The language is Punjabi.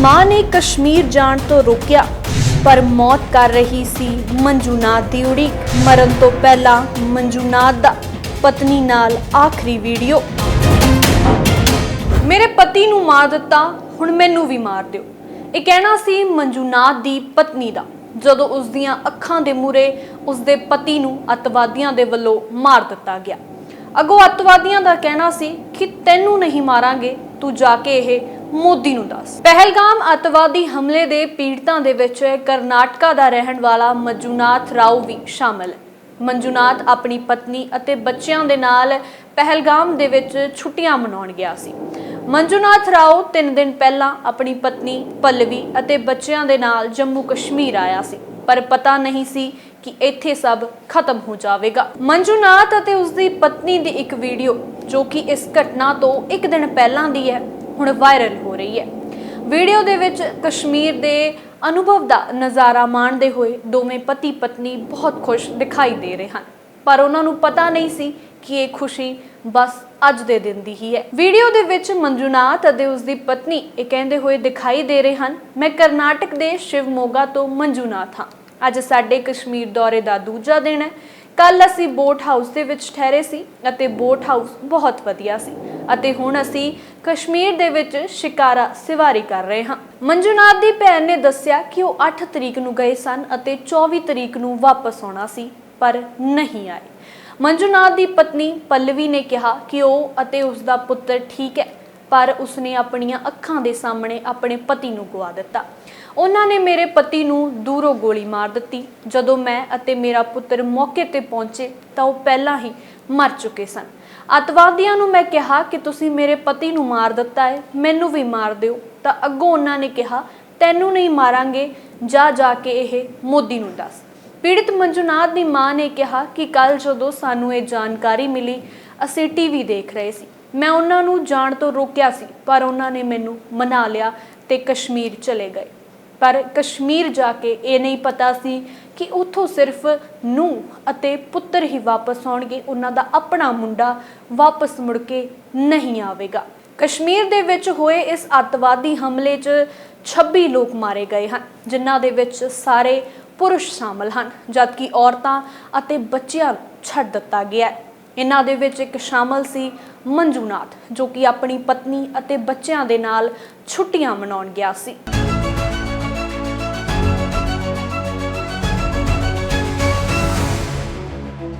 ਮਾਂ ਨੇ ਕਸ਼ਮੀਰ ਜਾਣ ਤੋਂ ਰੋਕਿਆ, ਪਰ ਮੌਤ ਕਰ ਰਹੀ ਸੀ ਮੰਜੂਨਾਥ ਦੀ ਉਡੀਕ। ਮਰਨ ਤੋਂ ਪਹਿਲਾਂ ਮੰਜੂਨਾਥ ਦਾ ਪਤਨੀ ਨਾਲ ਆਖਰੀ ਵੀਡੀਓ। ਮੇਰੇ ਪਤੀ ਨੂੰ ਮਾਰ ਦਿੱਤਾ, ਹੁਣ ਮੈਨੂੰ ਵੀ ਮਾਰ ਦਿਓ। ਇਹ ਕਹਿਣਾ ਸੀ ਮੰਜੂਨਾਥ ਦੀ ਪਤਨੀ ਦਾ। ਜਦੋਂ ਉਸ ਦੀਆਂ ਅੱਖਾਂ ਦੇ ਮੂਰੇ ਉਸ ਦੇ ਪਤੀ ਨੂੰ ਅਤਵਾਦੀਆਂ ਦੇ ਵੱਲੋਂ ਮਾਰ ਦਿੱਤਾ ਗਿਆ। ਅਗੋ ਅਤਵਾਦੀਆਂ ਦਾ ਕਹਿਣਾ ਸੀ ਕਿ ਤੈਨੂੰ ਨਹੀਂ ਮਾਰਾਂਗੇ, ਤੂੰ ਜਾ ਕੇ ਇਹ ਮੋਦੀ ਨੂੰ ਦੱਸ। ਪਹਿਲਗਾਮ ਅਤਵਾਦੀ ਹਮਲੇ ਦੇ ਪੀੜਤਾਂ ਦੇ ਵਿੱਚ ਕਰਨਾਟਕਾ ਦਾ ਰਹਿਣ ਵਾਲਾ ਮੰਜੂਨਾਥ ਰਾਓ ਵੀ ਸ਼ਾਮਲ। ਹੈ ਮੰਜੂਨਾਥ ਆਪਣੀ ਪਤਨੀ ਅਤੇ ਬੱਚਿਆਂ ਦੇ ਨਾਲ ਪਹਿਲਗਾਮ ਦੇ ਵਿੱਚ ਛੁੱਟੀਆਂ ਮਨਾਉਣ ਗਿਆ ਸੀ। ਮੰਜੂਨਾਥ ਰਾਓ 3 ਦਿਨ ਪਹਿਲਾਂ ਆਪਣੀ ਪਤਨੀ, ਪੱਲਵੀ ਅਤੇ ਬੱਚਿਆਂ ਦੇ ਨਾਲ ਜੰਮੂ ਕਸ਼ਮੀਰ ਆਇਆ ਸੀ। ਪਰ ਪਤਾ ਨਹੀਂ ਸੀ ਕਿ ਇੱਥੇ ਸਭ ਖਤਮ ਹੋ ਜਾਵੇਗਾ। ਮੰਜੂਨਾਥ ਅਤੇ ਉਸ ਦੀ ਪਤਨੀ ਦੀ ਇੱਕ ਵੀਡੀਓ, ਜੋ ਕਿ ਇਸ ਘਟਨਾ ਤੋਂ ਇੱਕ ਦਿਨ ਪਹਿਲਾਂ ਦੀ ਹੈ ਹੁਣ ਵਾਇਰਲ ਹੋ ਰਹੀ ਹੈ। ਵੀਡੀਓ ਦੇ ਵਿੱਚ ਕਸ਼ਮੀਰ ਦੇ ਅਨੁਭਵ ਦਾ ਨਜ਼ਾਰਾ ਮਾਣਦੇ ਹੋਏ ਦੋਵੇਂ ਪਤੀ ਪਤਨੀ ਬਹੁਤ ਖੁਸ਼ ਦਿਖਾਈ ਦੇ ਰਹੇ ਹਨ। ਪਰ ਉਹਨਾਂ ਨੂੰ ਪਤਾ ਨਹੀਂ ਸੀ ਕਿ ਇਹ ਖੁਸ਼ੀ ਬਸ ਅੱਜ ਦੇ ਦਿਨ ਦੀ ਹੀ ਹੈ। ਵੀਡੀਓ ਦੇ ਵਿੱਚ ਮੰਜੂਨਾਥ ਅਤੇ ਉਸ ਦੀ ਪਤਨੀ ਇਹ ਕਹਿੰਦੇ ਹੋਏ ਦਿਖਾਈ ਦੇ ਰਹੇ ਹਨ, ਮੈਂ ਕਰਨਾਟਕ ਦੇ ਸ਼ਿਵਮੋਗਾ ਤੋਂ ਮੰਜੂਨਾਥ ਹਾਂ। ਅੱਜ ਸਾਡੇ ਕਸ਼ਮੀਰ ਦੌਰੇ ਦਾ ਦੂਜਾ ਦਿਨ ਹੈ। ਕੱਲ ਅਸੀਂ ਬੋਟ ਹਾਊਸ ਦੇ ਵਿੱਚ ਠਹਿਰੇ ਸੀ ਅਤੇ ਬੋਟ ਹਾਊਸ ਬਹੁਤ ਵਧੀਆ ਸੀ ਅਤੇ ਹੁਣ ਅਸੀਂ ਕਸ਼ਮੀਰ ਦੇ ਵਿੱਚ ਸ਼ਿਕਾਰਾ ਸਿਵਾਰੀ ਕਰ ਰਹੇ ਹਾਂ। ਮੰਜੂਨਾਥ ਦੀ ਭੈਣ ਨੇ ਦੱਸਿਆ ਕਿ ਉਹ 8 ਤਰੀਕ ਨੂੰ ਗਏ ਸਨ ਅਤੇ 24 ਤਰੀਕ ਨੂੰ ਵਾਪਸ ਆਉਣਾ ਸੀ, ਪਰ ਨਹੀਂ ਆਏ। ਮੰਜੂਨਾਥ ਦੀ ਪਤਨੀ ਪੱਲਵੀ ਨੇ ਕਿਹਾ ਕਿ ਉਹ ਅਤੇ ਉਸ ਦਾ ਪੁੱਤਰ ਠੀਕ ਹੈ। ਪਰ ਉਸਨੇ ਆਪਣੀਆਂ ਅੱਖਾਂ ਦੇ ਸਾਹਮਣੇ ਆਪਣੇ ਪਤੀ ਨੂੰ ਗਵਾ ਦਿੱਤਾ। ਉਹਨਾਂ ਨੇ ਮੇਰੇ ਪਤੀ ਨੂੰ ਦੂਰੋਂ ਗੋਲੀ ਮਾਰ ਦਿੱਤੀ। ਜਦੋਂ ਮੈਂ ਅਤੇ ਮੇਰਾ ਪੁੱਤਰ ਮੌਕੇ ਤੇ ਪਹੁੰਚੇ ਤਾਂ ਉਹ ਪਹਿਲਾਂ ਹੀ ਮਰ ਚੁੱਕੇ ਸਨ। ਅਤਵਾਦੀਆਂ ਨੂੰ ਮੈਂ ਕਿਹਾ ਕਿ ਤੁਸੀਂ ਮੇਰੇ ਪਤੀ ਨੂੰ ਮਾਰ ਦਿੱਤਾ ਹੈ ਮੈਨੂੰ ਵੀ ਮਾਰ ਦਿਓ। ਤਾਂ ਅੱਗੋਂ ਉਹਨਾਂ ਨੇ ਕਿਹਾ, ਤੈਨੂੰ ਨਹੀਂ ਮਾਰਾਂਗੇ, ਜਾ ਜਾ ਕੇ ਇਹ ਮੋਦੀ ਨੂੰ ਦੱਸ। ਪੀੜਤ ਮੰਜੂਨਾਥ ਦੀ ਮਾਂ ਨੇ ਕਿਹਾ ਕਿ ਕੱਲ ਜਦੋਂ ਸਾਨੂੰ ਇਹ ਜਾਣਕਾਰੀ ਮਿਲੀ, ਅਸੀਂ ਟੀਵੀ ਦੇਖ ਰਹੇ ਸੀ। ਮੈਂ ਉਹਨਾਂ ਨੂੰ ਜਾਣ ਤੋਂ ਰੋਕਿਆ ਸੀ, ਪਰ ਉਹਨਾਂ ਨੇ ਮੈਨੂੰ ਮਨਾ ਲਿਆ ਤੇ ਕਸ਼ਮੀਰ ਚਲੇ ਗਏ। ਪਰ ਕਸ਼ਮੀਰ ਜਾ ਕੇ ਇਹ ਨਹੀਂ ਪਤਾ ਸੀ ਕਿ ਉੱਥੋਂ ਸਿਰਫ ਨੂੰ ਅਤੇ ਪੁੱਤਰ ਹੀ ਵਾਪਸ ਆਉਣਗੇ। ਉਹਨਾਂ ਦਾ ਆਪਣਾ ਮੁੰਡਾ ਵਾਪਸ ਮੁੜ ਕੇ ਨਹੀਂ ਆਵੇਗਾ। ਕਸ਼ਮੀਰ ਦੇ ਵਿੱਚ ਹੋਏ ਇਸ ਅੱਤਵਾਦੀ ਹਮਲੇ 'ਚ 26 ਲੋਕ ਮਾਰੇ ਗਏ ਹਨ, ਜਿਨ੍ਹਾਂ ਦੇ ਵਿੱਚ ਸਾਰੇ ਪੁਰਸ਼ ਸ਼ਾਮਲ ਹਨ, ਜਦਕਿ ਔਰਤਾਂ ਅਤੇ ਬੱਚਿਆਂ ਨੂੰ ਛੱਡ ਦਿੱਤਾ ਗਿਆ ਹੈ। ਇਹਨਾਂ ਦੇ ਵਿੱਚ ਇੱਕ ਸ਼ਾਮਲ ਸੀ ਮੰਜੂਨਾਥ ਜੋ ਕਿ ਆਪਣੀ ਪਤਨੀ ਅਤੇ ਬੱਚਿਆਂ ਦੇ ਨਾਲ ਛੁੱਟੀਆਂ ਮਨਾਉਣ ਗਿਆ ਸੀ।